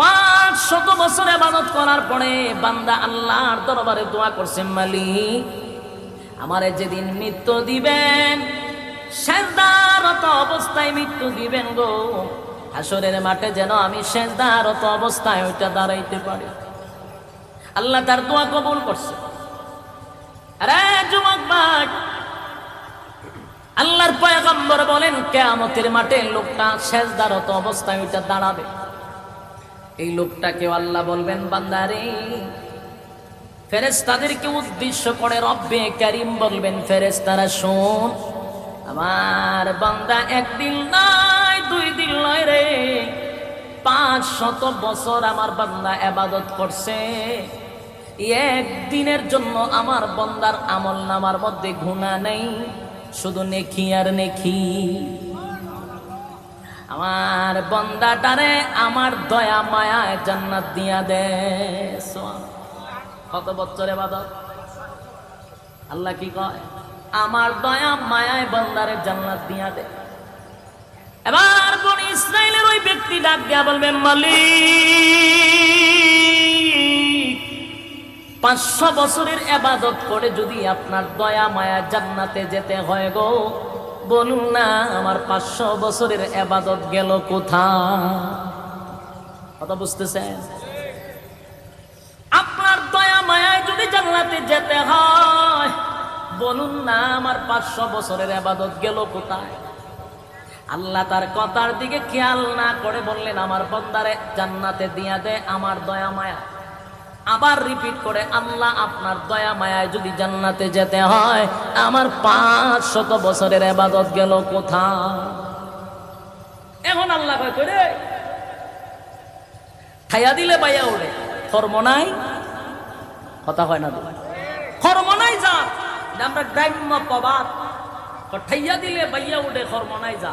পাঁচ শত বছর আবাদত করার পরে বান্দা আল্লাহর দরবারে দোয়া করছে, মালিক, আমারে যেদিন মৃত্যু দিবেন, সেজদারত অবস্থায় মৃত্যু দিবেন গো। হাসরের মাঠে যেন আমি সেজদারত অবস্থায় ওইটা দাঁড়াইতে পারি। আল্লাহ তার দোয়া কবুল করছে। আরে যুবক ভাই, আল্লাহর পয়গম্বর বলেন, কেয়ামতের মাঠে লোকটা সেজদারত অবস্থায় ওইটা দাঁড়াবে। এই লোকটাকে আল্লাহ বলবেন, বান্দারে ফেরেস তাদেরকে উদ্দেশ্য করে রব্বে কারিম বলবেন ফেরেস তারা শোন, আমার বান্দা একদিন নয়, দুই দিন নয় রে, পাঁচ শত বছর আমার বান্দা এবাদত করছে। একদিনের জন্য আমার বন্দার আমল নামার মধ্যে গুণা নেই, শুধু নেখি আর নেখি আমার বন্দাটারে আমার দয়া মায়ায় জান্নাত দিয়া দে কত বছর এবাদত? আল্লাহ কি কয়? আমার দয়া মায়ায় বন্দারে জান্নাত দিয়া দে। এবার কোন ইসরায়েলের ওই ব্যক্তি ডাক দিয়া বলবেন মালিক, পাঁচশো বছরের এবাদত করে যদি আপনার দয়া মায়া জান্নাতে যেতে হয় গো বলুন না, আমার পাঁচশো বছরের এবাদত গেল কোথা কথা বুঝতেছেন? আপনার দয়া মায়ায় যদি জান্নাতে যেতে হয়, বলুন না, আমার পাঁচশো বছরের আবাদত গেল কোথায়? আল্লাহ তার কথার দিকে খেয়াল না করে বললেন, আমার বন্দারে জান্নাতে দিয়া দে, আমার দয়া মায়া। আবার রিপিট করে, আল্লাহ আপনার দয়া মায়ায় যদি জান্নাতে যেতে হয়, আমার পাঁচ শত বছরের আবাদত গেল কোথা এখন আল্লাহ করে খাইয়া দিলে বাইয়া ওঠে কর্ম নাই? কথা হয় না কর্ম নাই যা। আমরা গ্রাম্য প্রবাদ। ঠাইয়া দিলে বাইয়া উঠে কর্ম নাই যা।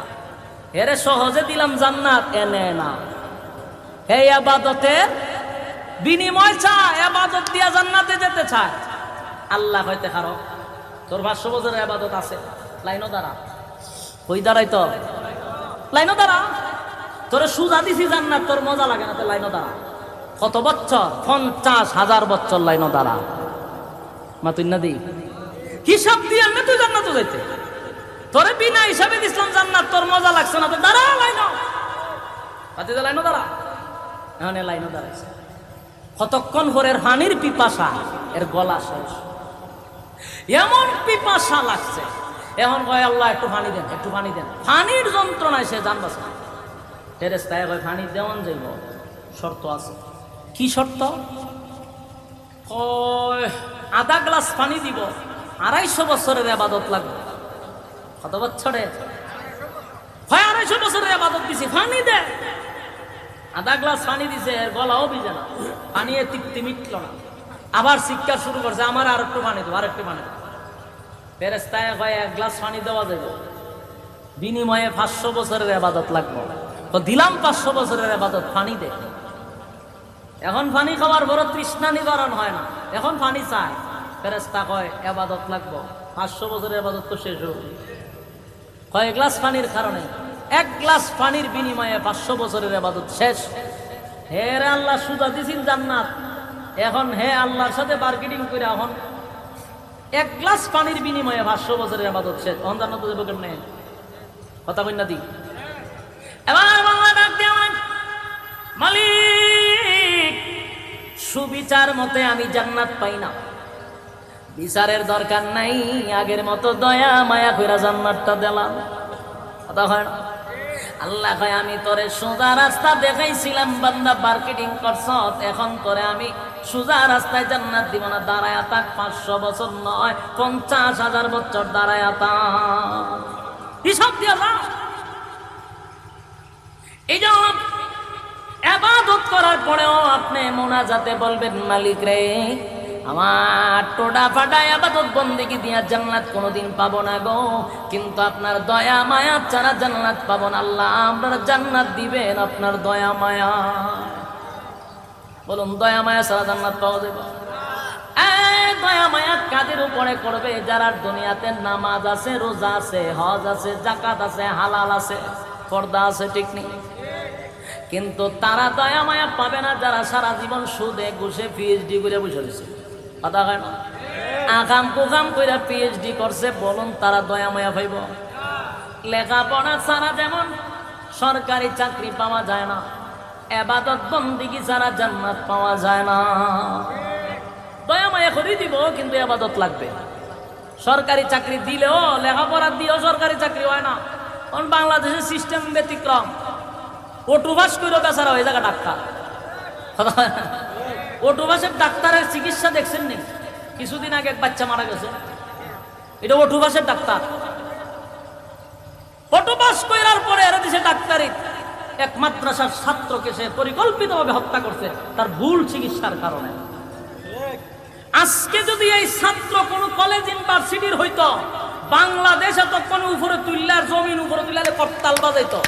এরে সহজে দিলাম জান্নাত, এনে না হে আবাদতের বিনিময় চায় আবাদত দিয়া জান্নাতে যেতে চায়। আল্লাহ হইতে খারো তোর পাঁচশো বছরের আবাদত আছে। লাইনও দ্বারা কই দাঁড়াই তো। লাইনও দ্বারা তোরে সুজা দিছি জান্নাত, তোর মজা লাগে না তো লাইনও দাঁড়া। কত বছর? পঞ্চাশ হাজার বছর লাইনও দাঁড়া। মা তুই না দি হিসাব দিয়ে না তুই জান্নাত যাইতে? তোরে বিনা হিসাবে দিছিলাম জান্নাত, তোর মজা লাগছে না তো দাঁড়া লাইনও। পাতি লাইনও দাঁড়া। এখন লাইনও দাঁড়াইছে। কতক্ষণ হরের হানির পিপাসা, এর গলা শেষ। এমন পিপাসা লাগছে। এখন কয়, আল্লাহ, একটু পানি দেন, একটু পানি দেন। পানির যন্ত্রণায় সে জানবাস না ফেরেস্তায় কয়, পানি দেওয়ান যাইব। শর্ত আছে। কি শর্ত? কয়, আধা গ্লাস পানি দিব, আড়াইশো বছরের আবাদত লাগবে। কত বছরে? হয় আড়াইশো বছরের আবাদত দিছি, পানি দে। আধা গ্লাস পানি দিছে, এর গলাও ভিজে না। পানি তৃপ্তি মিটল না। আবার শিক্ষা শুরু করছে, আমার আর একটু পানি দেবো আর একটু পানি দেবো ফেরেস্তায় কয়, এক গ্লাস পানি দেওয়া যাবে বিনিময়ে পাঁচশো বছরের আবাদত লাগবে। তো দিলাম পাঁচশো বছরের আবাদত পানি দে। এখন পানি খাওয়ার বড় তৃষ্ণা নিবারণ হয় না। এখন পানি চায় ফেরেস্তা কয় আবাদত লাগবো। পাঁচশো বছরের আবাদত তো শেষ হবে কয় গ্লাস পানির কারণে এক গ্লাস পানির বিনিময়ে পাঁচশো বছরের আবাদত শেষ। হে রে আল্লাহ, সুদা দিছিল জান্নাত। এখন হে আল্লাহর সাথে মার্কেটিং করে এখন এক গ্লাস পানির বিনিময়ে পাঁচশো বছরের আবাদত শেষ। তখন জান্নাত দেবো কেমনে? কথা কন্যা দি। মালিক, সুবিচার মতে আমি জান্নাত পাই না। বিচারের দরকার নাই, আগের মতো দয়া, মায়া কইরা জান্নাতটা দিলাম। কথা হয় না? আল্লাহ কয়, আমি তোরে সোজা রাস্তা দেখাইছিলাম, বান্দা মার্কেটিং করছ, এখন তোরে আমি সোজা রাস্তায় জান্নাত দিব না, দাঁড়ায় তাক পাঁচশো বছর নয়, পঞ্চাশ হাজার বছর দাঁড়ায় তাক হিসাব দিয়া এই যে করার পরেও আপনি মোনাজাতে বলবেন, মালিক রে। আমার টোডা ফাটায় আবাদত বন্দিকে দিয়া জান্নাত কোনোদিন পাবো না গো। কিন্তু আপনার দয়া মায়া ছাড়া জান্নাত পাবো না আল্লাহ, আপনার জান্নাত দিবেন আপনার দয়া মায়া। বলুন, দয়া মায়া ছাড়া জান্নাত পাওয়া যাবে? দয়া কাদের উপরে করবে? যারা দুনিয়াতে নামাজ আছে, রোজা আছে, হজ আছে জাকাত আছে, হালাল আছে, পর্দা আছে, ঠিক নেই। কিন্তু তারা দয়া মায়া পাবে না, যারা সারা জীবন সুদে, ঘুষে, পিএইচডি করে বসে রয়েছে। কথা হয় না? আকাম করে পিএইচডি করছে, বলুন তারা দয়া মায়া পাইব। লেখাপড়া ছাড়া যেমন সরকারি চাকরি পাওয়া যায় না এবাদত বন্দিগি ছাড়া জান্নাত পাওয়া যায় না। দয়া মায়া করে দিব, কিন্তু এবাদত লাগবে। সরকারি চাকরি দিলেও লেখাপড়া দিয়েও সরকারি চাকরি হয় না। কারণ বাংলাদেশের সিস্টেম ব্যতিক্রম। ওটুবাস করে বেচারা ওই জায়গা ডাক্তার ওটুবাসের ডাক্তারের চিকিৎসা দেখছেন নি? কিছুদিন আগে এক বাচ্চা মারা গেছে। এটা ওটুবাসের ডাক্তার। ওটুবাস করার পরে এরা দিছে ডাক্তারি। এক মাদ্রাসার ছাত্রকে সে পরিকল্পিতভাবে হত্যা করছে, তার ভুল চিকিৎসার কারণে। আজকে যদি এই ছাত্র কোন কলেজ ইউনিভার্সিটির হইতো, বাংলাদেশ এতক্ষণ উপরে তুললার জমিন উপরে তুললে করতাল বাজাইতো।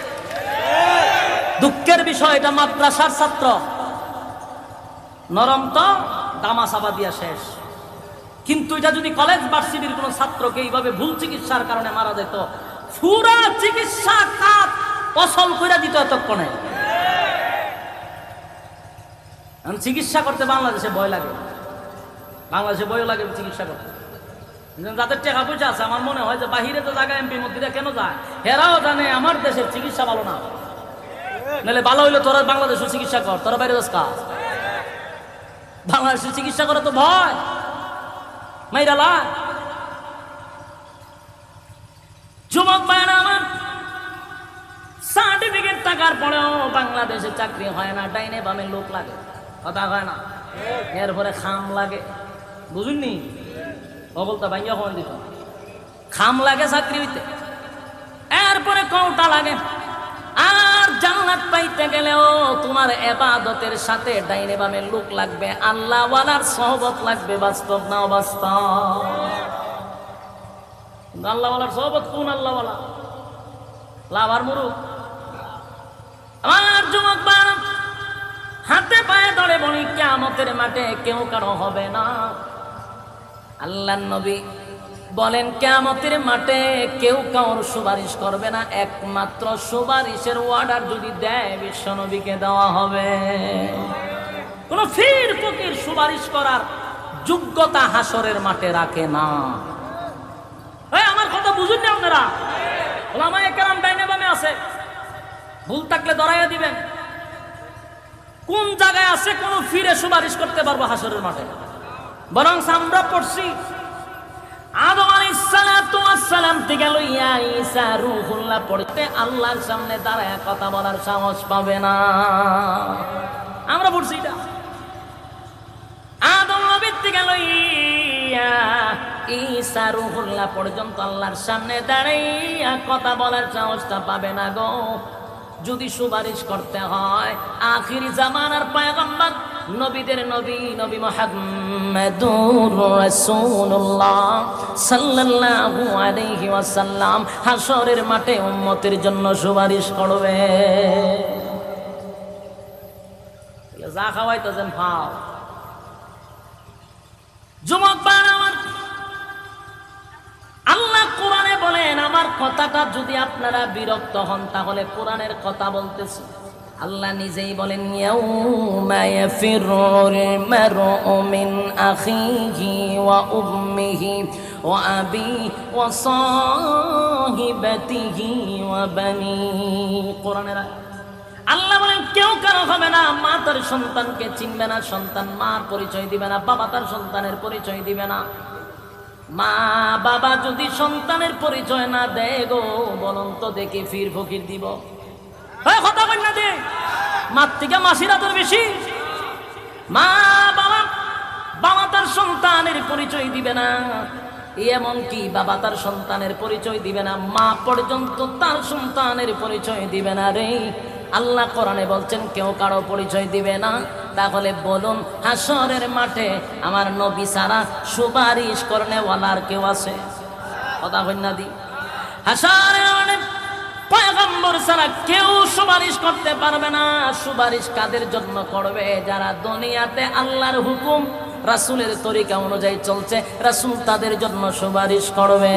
দুঃখের বিষয়, এটা মাদ্রাসার ছাত্র। নরম তো, দামা সাবা দিয়া শেষ। কিন্তু এটা যদি কলেজ ভার্সিটির কোন ছাত্রকে এইভাবে ভুল চিকিৎসার কারণে মারা যেত পুরা চিকিৎসা কাপ অসল করে দিত এতক্ষণে। চিকিৎসা করতে বাংলাদেশে ভয় লাগে। বাংলাদেশে ভয় লাগে চিকিৎসা করতে। যাদের টাকা পয়সা আছে, আমার মনে হয় যে বাহিরে তো জায়গা এমপি মন্ত্রীরা কেন যায়? হেরাও জানে আমার দেশের চিকিৎসা ভালো না। নাহলে ভালো হইলে তোরা বাংলাদেশের চিকিৎসা কর, তোরা বাইরে কাজ বাংলাদেশের চিকিৎসা করে তো ভয়। মাইরালা যুবক ভাইরা আমার সার্টিফিকেট থাকার পরেও বাংলাদেশে চাকরি হয় না, ডাইনে বামে লোক লাগে। কথা হয় না? এরপরে খাম লাগে। বুঝুননি? অবলতা ভাইয়া কখন দিত। খাম লাগে চাকরি হইতে। এরপরে কৌটা লাগে? জান্নাত পাইতে গেলেও তোমার এবাদতের সাথে ডাইনে বামে লোক লাগবে আল্লাহ ওয়ালার সহবত লাগবে, বাস্তব না অবাস্তব? আল্লাহ ওয়ালার সহবত কোন আল্লাহ ওয়ালা লাভার মুরুখ আমার যুবক হাতে পায়ে ধরে বলি কেমতের মাঠে কেউ কারও হবে না। আল্লাহ নবী বলেন কেমতের মাঠে কেউ কাউর সুপারিশ করবে না, একমাত্র সুপারিশের অর্ডার যদি দেয় বিশ্ব নবীকে দেওয়া হবে। কোন ফির ফকির সুপারিশ করার যোগ্যতা হাসরের মাঠে রাখে না। আমার কথা বুঝুন না আপনারা। ওলামা একরাম ডাইনে বামে আছে। ভুল থাকলে ধরাইয়া দিবেন। কোন জায়গায় আছে কোন ফিরে সুপারিশ করতে পারব হাসরের মাঠে? বরং আমরা পড়ছি আদম লইয়া আল্লাহর সামনে কথা বলার পর্যন্ত আল্লাহর সামনে দাঁড়াইয়া কথা বলার সাহসটা পাবে না গো। যদি সুপারিশ করতে হয়, আখিরি জামানার পায়গম্বর নবীদের নবী নবী মুহাম্মাদুর রাসূলুল্লাহ সাল্লাল্লাহু আলাইহি ওয়াসাল্লাম হাসরের মাঠে উম্মতের জন্য সুপারিশ করবে। যা খাওয়াই তো যেন খাও। যুবক আমার, আল্লাহ কোরআনে বলেন, আমার কথাটা যদি আপনারা বিরক্ত হন, তাহলে কোরআনের কথা বলতেছি। আল্লাহ নিজেই বলেন আল্লাহ বলেন, কেউ কারও হবে না, মা তার সন্তানকে চিনবে না, সন্তান মার পরিচয় দিবে না, বাবা তার সন্তানের পরিচয় দিবে না। মা বাবা যদি সন্তানের পরিচয় না দেয় গো, বলুন তো দেখে ফির ফকির দিব। এই কথা না দে মার থেকে বেশি। মা বাবা বাবা তার সন্তানের পরিচয় দিবে না। এমন কি বাবা তার সন্তানের পরিচয় দিবে না? মা পর্যন্ত তার সন্তানের পরিচয় দিবে না রে। আল্লাহ কোরআনে বলছেন, কেউ কারও পরিচয় দিবে না। তাহলে বলুন, হাসরের মাঠে আমার নবী সারা সুপারিশ করনেওয়ালার কেউ আছে? কথা হইনা দি। হাসরের পয়গম্বর ছাড়া কেউ সুপারিশ করতে পারবে না। সুপারিশ কাদের জন্য করবে? যারা দুনিয়াতে আল্লাহর হুকুম, রাসূলের তরিকা অনুযায়ী চলছে, রাসূল তাদের জন্য সুপারিশ করবে।